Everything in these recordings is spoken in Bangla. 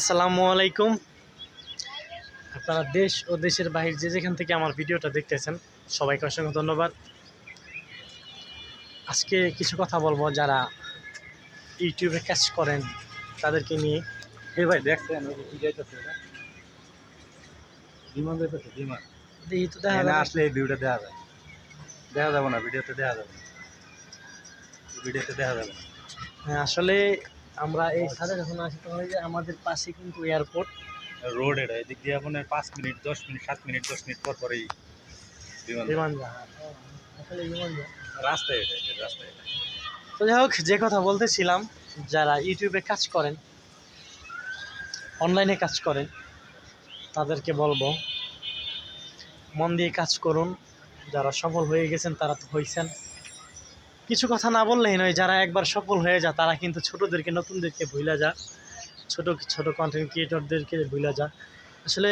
আসসালামু আলাইকুম। আপনারা দেশ ও দেশের বাহির যে যেখান থেকে আমার ভিডিওটা দেখতেছেন সবাইকে অসংখ্য ধন্যবাদ। আজকে কিছু কথা বলব যারা ইউটিউবে কাজ করেন তাদেরকে নিয়ে। এ ভাই দেখছেন আসলে এই ভিউটা দেখা যায় দেখা যাবে না ভিডিওতে দেখা যাবে ভিডিওতে দেখা যাবে হ্যাঁ, আসলে আমরা এই সাথে যখন আসি তখন যে আমাদের পাশে কিন্তু এয়ারপোর্ট রোড এটা এদিক দিয়ে আপনার পাঁচ মিনিট দশ মিনিট সাত মিনিট দশ মিনিট পর পরেই বিমান বিমান জাহাজ আসলে বিমান রাস্তা এটা এটা রাস্তা এটা। তো যাই হোক যে কথা বলতেছিলাম যারা ইউটিউবে কাজ করেন অনলাইনে কাজ করেন তাদেরকে বলব মন দিয়ে কাজ করুন। যারা সফল হয়ে গেছেন তারা তো হয়েছেন কিছু কথা না বললেই নয়, যারা একবার সফল হয়ে যায়, তারা কিন্তু ছোটদেরকে, নতুনদেরকে ভুলে যা ছোট ছোট কন্টেন্ট ক্রিয়েটরদেরকে ভুলে যা আসলে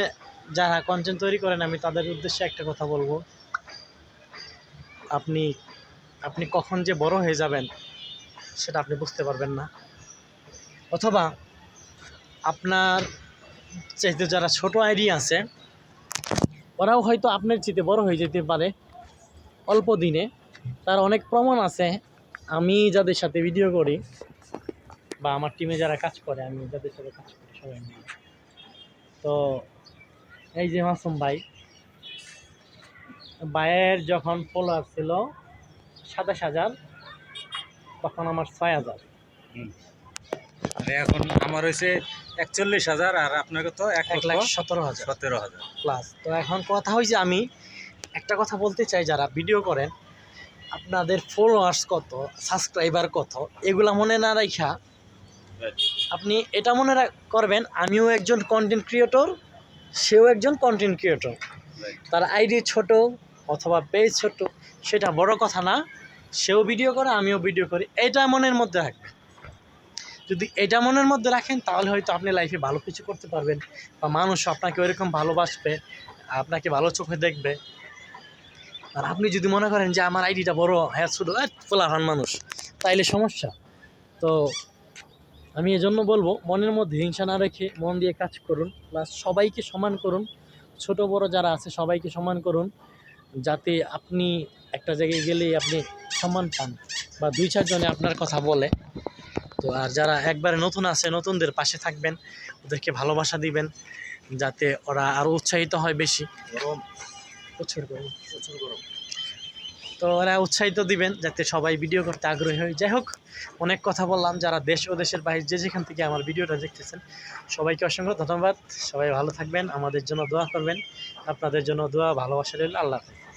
যারা কন্টেন্ট তৈরি করেন, আমি তাদের উদ্দেশ্যে একটা কথা বলব। আপনি আপনি কখন যে বড় হয়ে যাবেন, সেটা আপনি বুঝতে পারবেন না। অথবা আপনার চাইতে যারা ছোট আইডিয়া আছে, ওরাও হয়তো আপনার চেয়ে বড় হয়ে যেতে পারে অল্প দিনে। তার অনেক প্রমাণ আছে। আমি যাদের সাথে ভিডিও করি বা আমার টিমে যারা কাজ করে আমি যাদের সাথে কাজ করি সবাই মিলে। তো এই যে মাসুম ভাই ভাইয়ের যখন ফলোয়ার ছিল সাতাশ হাজার তখন আমার ছয় হাজার। আর এখন আমার হয়েছে একচল্লিশ হাজার আর আপনার কত? এক এক লাখ সতেরো হাজার। সতেরো হাজার। প্লাস তো এখন কথা হয়েছে আমি একটা কথা বলতে চাই যারা ভিডিও করেন আপনাদের ফলোয়ার্স কত সাবস্ক্রাইবার কত এগুলা মনে না রাখা আপনি এটা মনে রাখ- করবেন আমিও একজন কন্টেন্ট ক্রিয়েটর সেও একজন কন্টেন্ট ক্রিয়েটর তার আইডি ছোট অথবা পেজ ছোট সেটা বড় কথা না। সেও ভিডিও করে আমিও ভিডিও করি। এটা মনের মধ্যে রাখবেন। যদি এটা মনের মধ্যে রাখেন তাহলে হয়তো আপনি লাইফে ভালো কিছু করতে পারবেন বা মানুষ আপনাকে ওইরকম ভালোবাসবে আপনাকে ভালো চোখে দেখবে। আর আপনি যদি মনে করেন যে আমার আইডিটা বড় হ্যাঁ ছোটো ফোলাহান মানুষ, তাইলে সমস্যা। তো আমি এজন্য বলব, মনের মধ্যে হিংসা না রেখে মন দিয়ে কাজ করুন, প্লাস সবাইকে সমান করুন। ছোট, বড় যারা আছে, সবাইকে সমান করুন, যাতে আপনি একটা জায়গায় গেলেই আপনি সম্মান পান বা দুই চারজনে আপনার কথা বলে। তো আর যারা একবারে নতুন আছে, নতুনদের পাশে থাকবেন, ওদেরকে ভালোবাসা দিবেন, যাতে ওরা আরও উৎসাহিত হয় বেশি। গরম প্রচুর গরম। প্রচুর গরম। তো ওরা উৎসাহিত দিবেন যাতে সবাই ভিডিও করতে আগ্রহী হয়। যাই হোক অনেক কথা বললাম যারা দেশ ও দেশের বাইরে যে যেখান থেকে আমার ভিডিওটা দেখতেছেন সবাইকে অসংখ্য ধন্যবাদ। সবাই ভালো থাকবেন আমাদের জন্য দোয়া করবেন। আপনাদের জন্য দোয়া ভালোবাসা রইল। আল্লাহ হাফেজ।